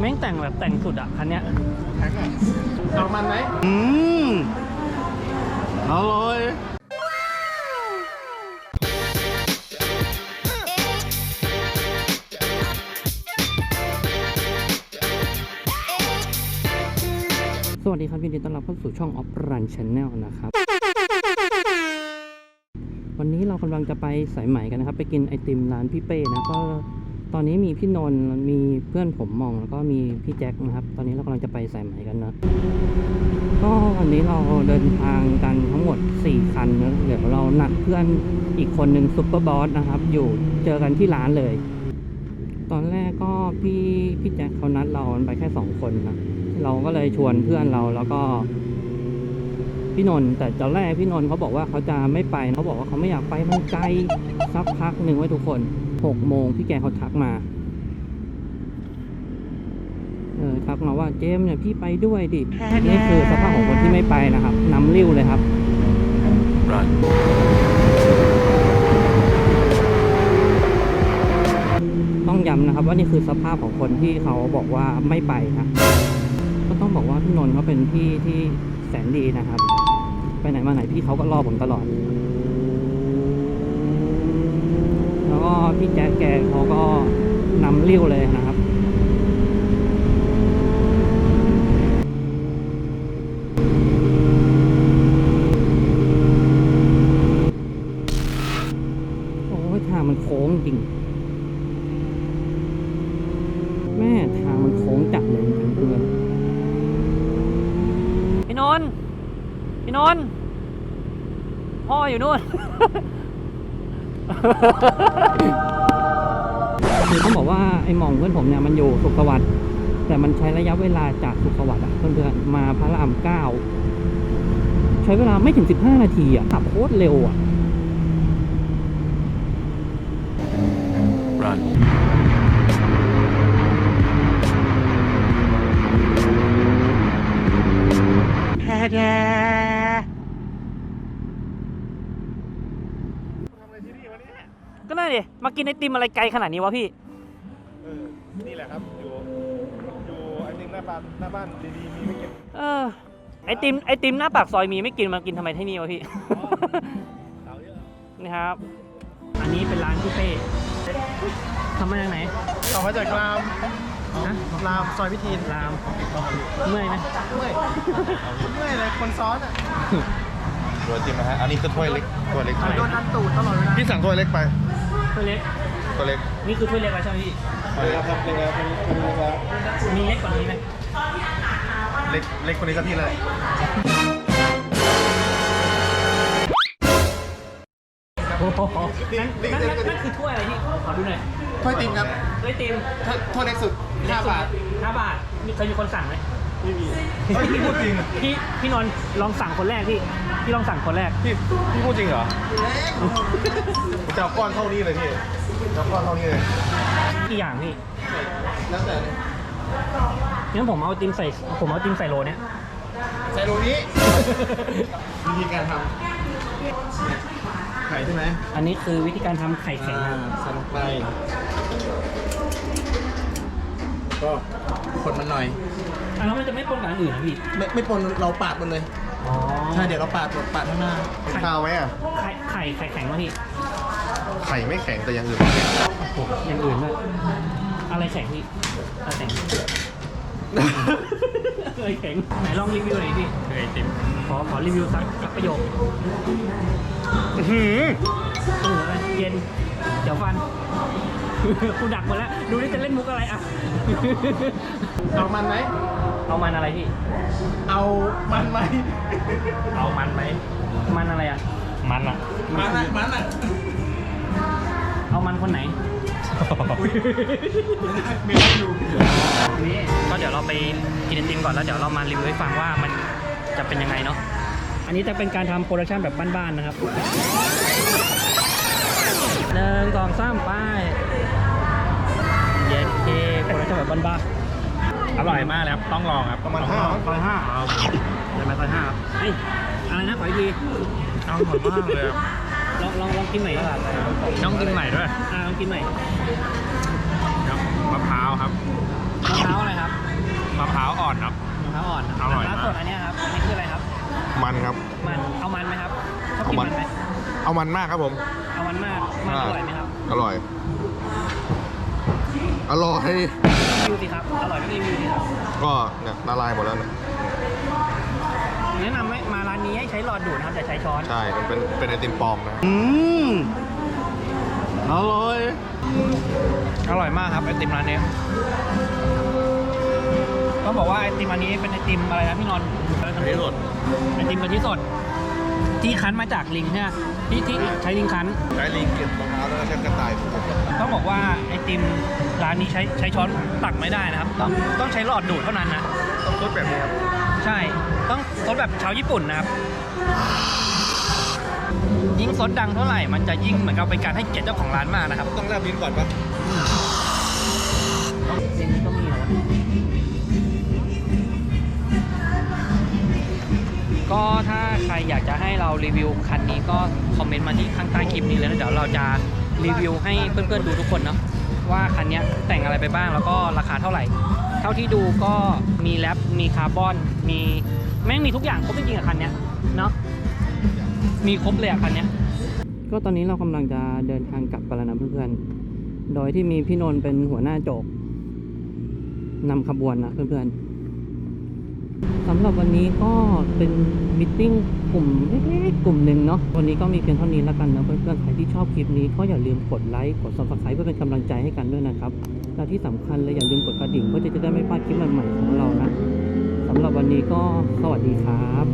แม่งแต่งแบบแต่งสุดอะคันเนี้ยแท็กอะเอามันไหมอืมอร่อยสวัสดีครับยินดีต้อนรับเข้าสู่ช่อง Op Run Channel นะครับ วันนี้เรากำลังจะไปสายไหมกันนะครับ ไปกินไอติมร้านพี่เป้นะก็ ตอนนี้มีพี่นนท์มีเพื่อนผมมองแล้วก็มีพี่แจ็คนะครับ ตอนนี้เรากำลังจะไปสายไหมกันนะก็วันนี้เราเดินทางกันทั้งหมด 4 คันนะเดี๋ยวเรานัดเพื่อนอีกคนหนึ่งซุปเปอร์บอสนะครับ อยู่เจอกันที่ร้านเลย ตอนแรกก็พี่พี่แจ็คเขานัดเราไปแค่ 2 คนนะเราก็เลยชวนเพื่อนเราแล้วก็พี่นนท์แต่ตอนแรกพี่นนท์เขาบอกว่าเขาจะไม่ไปเขาบอกว่าเขาไม่อยากไปมันไกลสักพักหนึ่งไว้ทุกคน หกโมงพี่แกเขาทักมาเออทักมาว่าเจมส์เนี่ยพี่ไปด้วยดิ นี่คือสภาพของคนที่ไม่ไปนะครับน้ำริ้วเลยครับรันต้องย้ำนะครับว่านี่คือสภาพของคนที่เขาบอกว่าไม่ไปนะก็ต้องบอกว่าพี่นนท์เขาเป็นพี่ที่แสนดีนะครับ ไปไหนมาไหนพี่เขาก็รอผมตลอด แล้ว ก็พี่แจ๊คแกเขาก็นำเลี้ยวเลยนะครับ โอ้ยทางมันโค้งจริง แม่ทางมันโค้งจัดเลยจริงเพื่อนพี่นนท์พี่นนท์พ่ออยู่นู่น คือต้องบอกว่าไอ้หมองเพื่อนผมเนี่ยมันอยู่สุขสวัสดิ์แต่มันใช้ระยะเวลาจากสุขสวัสดิ์อะเพื่อนๆมาพระรามเก้าใช้เวลาไม่ถึงสิบห้านาทีอะขับโคตรเร็วอะ Run. ก็น่าดิมากินไอติมอะไรไกลขนาดนี้วะพี่ เออ นี่แหละครับอยู่อยู่ไอ้ติงหน้าบ้านหน้าบ้านดีๆมีไม่เก็บเออ ไอติมไอติมหน้าปากซอยมีไม่กินมากินทำไมที่นี่วะพี่ เต่าเยอะนี่ครับ อันนี้เป็นร้านพี่เป้ทำมาจากไหนต่อมาจากรามฮะรามซอยพิธีนรามเมื่อยไหมเมื่อยเมื่อยเลยคนซ้อนอะตัวจริงนะฮะ อันนี้คือถ้วยเล็กตัวเล็กอะไรโดนนันตูดตลอดเวลาพี่สั่งถ้วยเล็กไป ถ้วยเล็ก ตัวเล็กนี่คือถ้วยเล็กแล้วใช่ไหมพี่เล็กครับเล็กแล้วเล็กแล้วมีเล็กกว่านี้ไหมเล็กเล็กคนนี้ก็พี่เลย โอ้โหนี่นั่นนี่นั่นนี่นั่นคือถ้วยอะไรพี่ขอดูหน่อย ถ้วยติมครับ ถ้วยติมถ้วยถ้วยเล็กสุดเล็ก5สุดบาท ห้าบาทมีเคยมีคนสั่งไหมไม่มีเฮ้ยพี่พูดจริงพี่พี่นนท์ลองสั่งคนแรกพี่พี่ลองสั่งคนแรก พี่พี่พูดจริงเหรอผมจะเอาก้อนเท่านี้เลยพี่จะเอาก้อนเท่านี้เลย กี่อย่างพี่แล้วแต่งั้นผมเอาติมใส่ผมเอาติมใส่โลเนี้ยใส่โรนี้ วิธีการทำไข่ใช่ไหมอันนี้คือวิธีการทำไข่แข็งอ่านะใส่ลงไป ก็คนมันหน่อย อะแล้วมันจะไม่ปนกับอันอื่นนะพี่ไม่ไม่ปนเราปาดมันเลยอ๋อใช่เดี๋ยวเราปาดปาดข้างหน้า ข้าวไหมอะ ไข่ไข่ไข่แข็งวะพี่ไข่ไม่แข็งแต่อยังอื่นโอ้อย่างอื่นด้วยอะไรแข็งพี่อะไรแข็งอะไรแข็งไหนลองรีวิวหน่อยพี่ไอติมขอขอรีวิวสักสักประโยคหืมเอออะไรเย็นเดี๋ยวฟัน กูดักหมดแล้ว ดูนี่จะเล่นมุกอะไรอะ เอามันไหม เอามันอะไรพี่ เอามันไหม เอามันไหม มันอะไรอะ มันอะ มันอะมันอะ เอามันคนไหนไม่ได้อยู่นี่ก็เดี๋ยวเราไปกินไอติมก่อนแล้วเดี๋ยวเรามารีวิวให้ฟังว่ามันจะเป็นยังไงเนาะ อันนี้จะเป็นการทำโปรดักชันแบบบ้านๆนะครับ หนึ่งสองสามไป้ายเย็นเคโปรดักชันแบบบ้านอร่อยมากเลยครับต้องลองครับประมาณห้าๆซอยห้าเดินมาซอยห้าครับเฮ้ยอะไรนะขออีกทีต้องหมดมากเลยครับลองลองลองกินใหม่ดีกว่าต้องกินใหม่ด้วยอ่าลองกินใหม่ครับมะพร้าวครับมะพร้าวอะไรครับอ่อนครับมะพร้าวอ่อนอร่อยมากมะพร้าวสดอันเนี้ยครับอันนี้คืออะไรครับ มันครับ มันเอามันไหมครับชอบกินเอามัมันนไหมเอามันมากครับผมเอามันมากมันอร่อยไหมครับ อร่อย อร่อยรีวิวสิครับ อร่อยก็รีวิวสิครับก็เนี่ยละลายหมดแล้วเนี่ยแนะนำไหมมาร้านนี้ให้ใช้หลอดดูดนะครับแต่ใช้ช้อน ใช่ มันเป็นเป็นไอติมปลอมนะอืมอร่อย อร่อยมากครับไอติมร้านนี้ต้องบอกว่าไอติมอันนี้เป็นไอติมอะไรนะพี่นนท์อันนี้สด ไอติมกะทิสด ที่คั้นมาจากลิงเนี่ย ที่ที่ใช้ลิงคั้นใช้ลิงเก็บมะพร้าวแล้วก็ใช้กระต่ายต้องบอกว่าไอติมร้านนี้ใช้ใช้ช้อนตักไม่ได้นะครับ ต้องต้องใช้หลอดดูดเท่านั้นนะต้องซดแบบนี้ครับใช่ต้องซดแบบชาวญี่ปุ่นนะครับ ยิ่งซดดังเท่าไหร่มันจะยิ่งเหมือนกับเป็นการให้เกียรติเจ้าของร้านมากนะครับ ต้องแลบลิ้นก่อนปะเส้นนี้ก็มีแล้ว ก็ถ้าใครอยากจะให้เรารีวิวคันนี้ก็คอมเมนต์มาที่ข้างใต้คลิปนี้เลยนะเดี๋ยวเราจะรีวิวให้เพื่อนๆดูทุกคนเนาะว่าคันนี้แต่งอะไรไปบ้างแล้วก็ราคาเท่าไหร่ เท่าที่ดูก็มีแรปมีคาร์บอนมีแม่งมีทุกอย่างครบจริงๆกับคันนี้เนาะมีครบเลยอะคันนี้ก็ตอนนี้เรากำลังจะเดินทางกลับกันแล้วนะเพื่อนๆโดยที่มีพี่นนท์เป็นหัวหน้าโจกนำขบวนนะเพื่อนๆ สำหรับวันนี้ก็เป็นมิทติ้งกลุ่มเล็กๆกลุ่มหนึ่งเนาะวันนี้ก็มีเพียงเท่านี้แล้วกันนะเพื่อนๆใครที่ชอบคลิปนี้ก็อย่าลืมกดไลค์กดซับสไครป์เพื่อเป็นกำลังใจให้กันด้วยนะครับและที่สำคัญเลยอย่าลืมกดกระดิ่งเพื่อจะได้ไม่พลาดคลิปใหม่ๆของเรานะสำหรับวันนี้ก็สวัสดีครับ